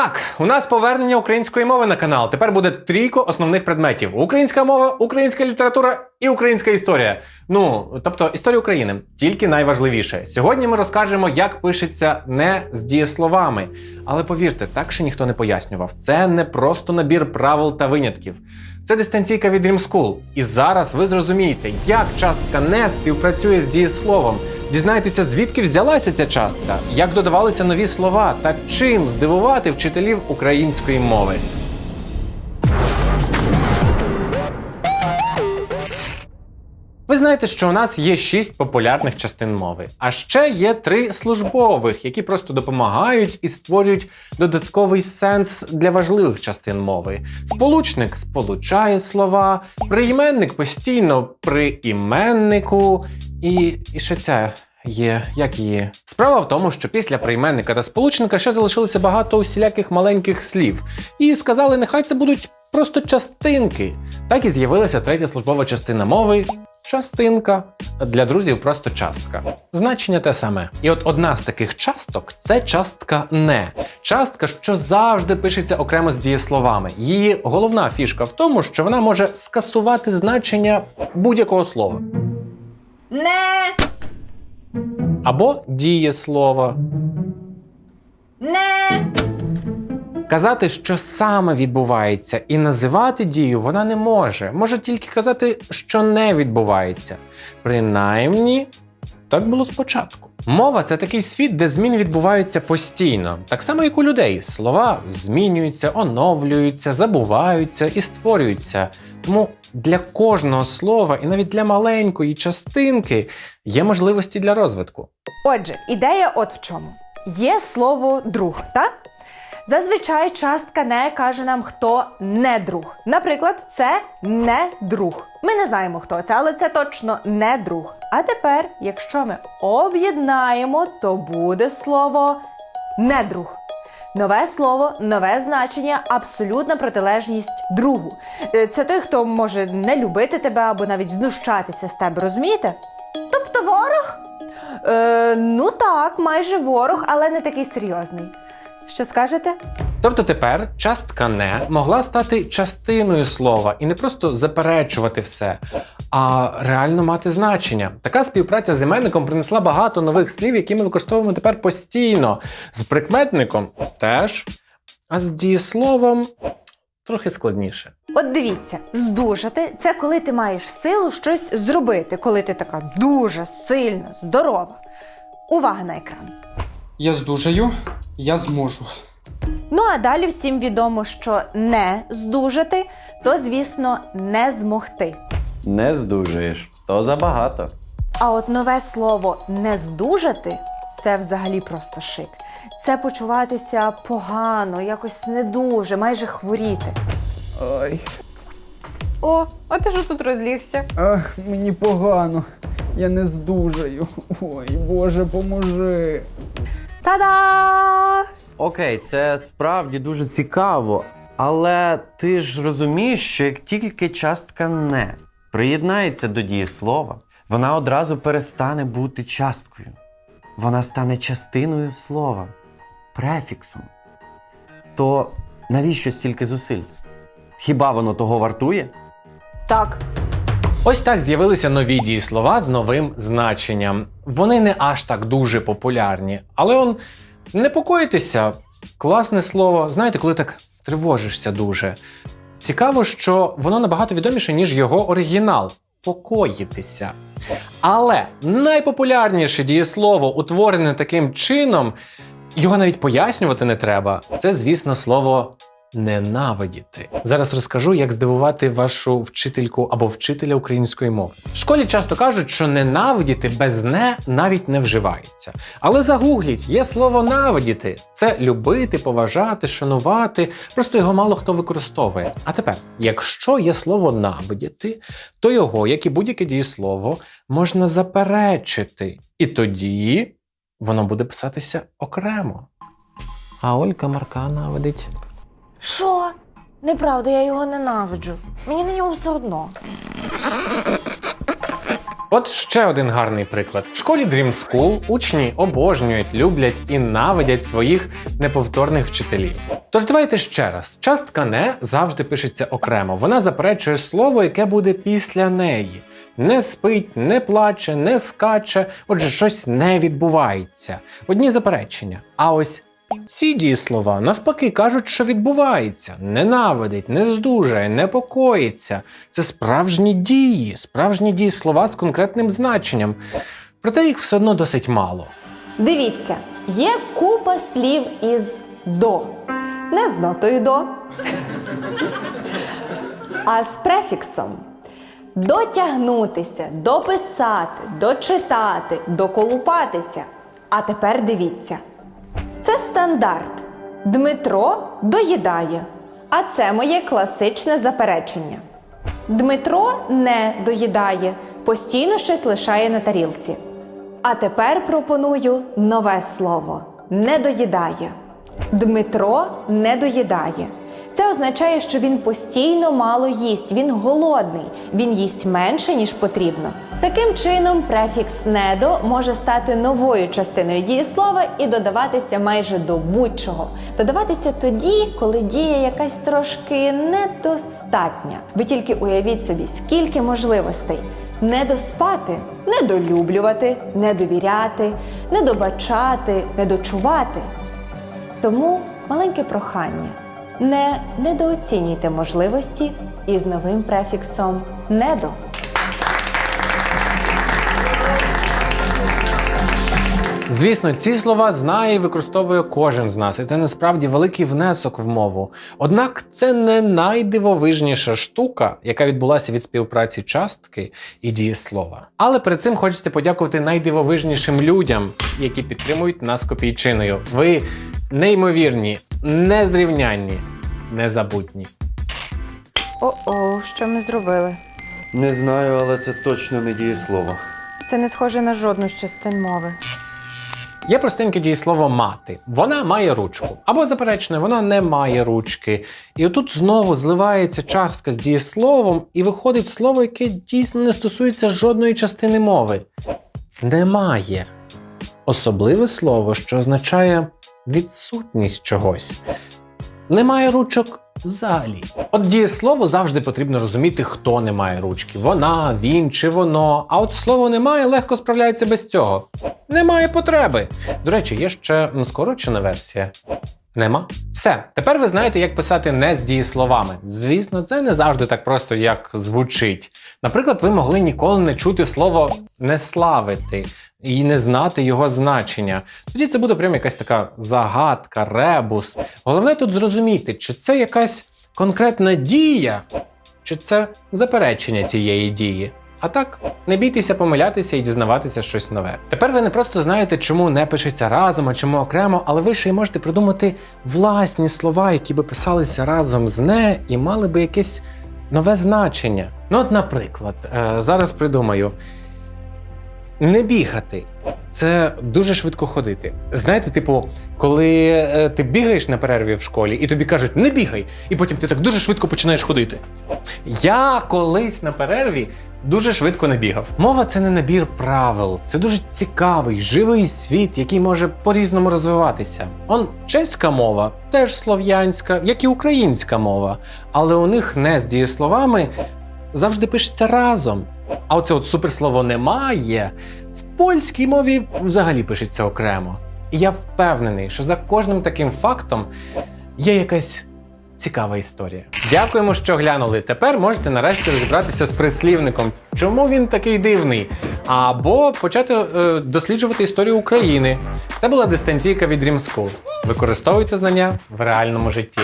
Так, у нас повернення української мови на канал. Тепер буде трійко основних предметів: українська мова, українська література і українська історія. Ну, тобто історія України, тільки найважливіше. Сьогодні ми розкажемо, як пишеться не з дієсловами. Але повірте, так ще ніхто не пояснював. Це не просто набір правил та винятків. Це дистанційка від Dream School. І зараз ви зрозумієте, як частка не співпрацює з дієсловом. Дізнайтеся, звідки взялася ця частка, як додавалися нові слова та чим здивувати вчителів української мови. Ви знаєте, що у нас є шість популярних частин мови, а ще є три службових, які просто допомагають і створюють додатковий сенс для важливих частин мови. Сполучник сполучає слова, прийменник постійно при іменнику, і, і ще ця є, як її. Справа в тому, що після прийменника та сполучника ще залишилося багато усіляких маленьких слів, і сказали, нехай це будуть просто частинки. Так і з'явилася третя службова частина мови частинка. Для друзів просто частка. Значення те саме. І от одна з таких часток це частка не. Частка, що завжди пишеться окремо з дієсловами. Її головна фішка в тому, що вона може скасувати значення будь-якого слова. Не, Або дієслова. не, Казати, що саме відбувається, і називати дію вона не може. Може тільки казати, що не відбувається. Принаймні, так було спочатку. Мова це такий світ, де зміни відбуваються постійно, так само, як у людей. Слова змінюються, оновлюються, забуваються і створюються. Тому для кожного слова, і навіть для маленької частинки, є можливості для розвитку. Отже, ідея от в чому. Є слово друг, так? Зазвичай частка не каже нам, хто не друг. Наприклад, це не друг. Ми не знаємо, хто це, але це точно не друг. А тепер, якщо ми об'єднаємо, то буде слово недруг. Нове слово, нове значення, абсолютна протилежність другу. Е, Це той, хто може не любити тебе або навіть знущатися з тебе, розумієте? Тобто ворог? Е, ну так, майже ворог, але не такий серйозний. Що скажете? Тобто тепер частка не могла стати частиною слова і не просто заперечувати все, а реально мати значення. Така співпраця з іменником принесла багато нових слів, які ми використовуємо тепер постійно. З прикметником теж, а з дієсловом трохи складніше. От дивіться, здужати це коли ти маєш силу щось зробити, коли ти така дуже сильна, здорова. Увага на екран. Я здужаю, я зможу. Ну а далі всім відомо, що не здужати, то звісно не змогти. Не здужуєш, то забагато. А от нове слово не здужати це взагалі просто шик. Це почуватися погано, якось не дуже, майже хворіти. Ой, О, а ти що тут розлігся? ах, мені погано. Я не здужаю. Ой, Боже, поможи. Та-да! Окей, це справді дуже цікаво, але ти ж розумієш, що як тільки частка не приєднається до дієслова, вона одразу перестане бути часткою. Вона стане частиною слова, префіксом. То навіщо стільки зусиль? Хіба воно того вартує? Так, Ось так з'явилися нові дієслова з новим значенням. Вони не аж так дуже популярні, але он непокоїтеся. Класне слово. Знаєте, коли так тривожишся дуже. Цікаво, що воно набагато відоміше, ніж його оригінал покоїтися. Але найпопулярніше дієслово, утворене таким чином, його навіть пояснювати не треба. Це, звісно, слово ненавидіти. Зараз розкажу, як здивувати вашу вчительку або вчителя української мови. В школі часто кажуть, що ненавидіти без не навіть не вживається. Але загугліть, є слово навидіти. Це любити, поважати, шанувати. Просто його мало хто використовує. А тепер, якщо є слово навидіти, то його, як і будь-яке дієслово, можна заперечити. І тоді воно буде писатися окремо. А Олька Марка навидить. Що? Неправда, я його ненавиджу. Мені на нього все одно. От ще один гарний приклад. В школі Dream School учні обожнюють, люблять і навидять своїх неповторних вчителів. Тож давайте ще раз: частка не завжди пишеться окремо. Вона заперечує слово, яке буде після неї. Не спить, не плаче, не скаче, отже, щось не відбувається. Одні заперечення. А ось ці дієслова навпаки кажуть, що відбувається, ненавидить, не здужає, непокоїться. Це справжні дії, справжні дієслова з конкретним значенням. Проте їх все одно досить мало. Дивіться, є купа слів із до. Не з нотою до, а з префіксом. Дотягнутися, дописати, дочитати, доколупатися. А тепер дивіться. Стандарт. Дмитро доїдає. А це моє класичне заперечення. Дмитро не доїдає, постійно щось лишає на тарілці. А тепер пропоную нове слово не доїдає. Дмитро не доїдає. Це означає, що він постійно мало їсть, він голодний, він їсть менше, ніж потрібно. Таким чином, префікс недо може стати новою частиною дієслова і додаватися майже до будь-чого. Додаватися тоді, коли дія якась трошки недостатня. Ви тільки уявіть собі, скільки можливостей недоспати, недолюблювати, недовіряти, недобачати, недочувати. Тому маленьке прохання. Не недооцінюйте можливості із новим префіксом недо. Звісно, ці слова знає і використовує кожен з нас, і це насправді великий внесок в мову. Однак це не найдивовижніша штука, яка відбулася від співпраці частки і дієслова. Але перед цим хочеться подякувати найдивовижнішим людям, які підтримують нас копійчиною. Ви неймовірні, незрівнянні, незабутні. О-о, що ми зробили? Не знаю, але це точно не дієслово. Це не схоже на жодну з частин мови. Є простеньке дієслово мати. Вона має ручку. Або заперечне, вона не має ручки. І отут знову зливається частка з дієсловом, і виходить слово, яке дійсно не стосується жодної частини мови. Немає. Особливе слово, що означає відсутність чогось. Немає ручок взагалі. От дієслово завжди потрібно розуміти, хто не має ручки. Вона, він чи воно. А от слово немає легко справляється без цього. Немає потреби. До речі, є ще скорочена версія. Нема. Все. Тепер ви знаєте, як писати не з дієсловами. Звісно, це не завжди так просто, як звучить. Наприклад, ви могли ніколи не чути слово не славити і не знати його значення. Тоді це буде прям якась така загадка, ребус. Головне тут зрозуміти, чи це якась конкретна дія, чи це заперечення цієї дії. А так, не бійтеся помилятися і дізнаватися щось нове. Тепер ви не просто знаєте, чому не пишеться разом, а чому окремо, але ви ще й можете придумати власні слова, які би писалися разом з не і мали би якесь нове значення. Ну, от, наприклад, е, зараз придумаю. Не бігати. Це дуже швидко ходити. Знаєте, типу, коли е, ти бігаєш на перерві в школі, і тобі кажуть, не бігай, і потім ти так дуже швидко починаєш ходити. Я колись на перерві дуже швидко не бігав. Мова це не набір правил, це дуже цікавий, живий світ, який може по-різному розвиватися. Он чеська мова теж слов'янська, як і українська мова, але у них не з дієсловами завжди пишеться разом. А оце от суперслово немає в польській мові взагалі пишеться окремо. І я впевнений, що за кожним таким фактом є якась цікава історія. Дякуємо, що глянули. Тепер можете нарешті розібратися з прислівником, чому він такий дивний, або почати е, досліджувати історію України. Це була дистанційка від School. Використовуйте знання в реальному житті.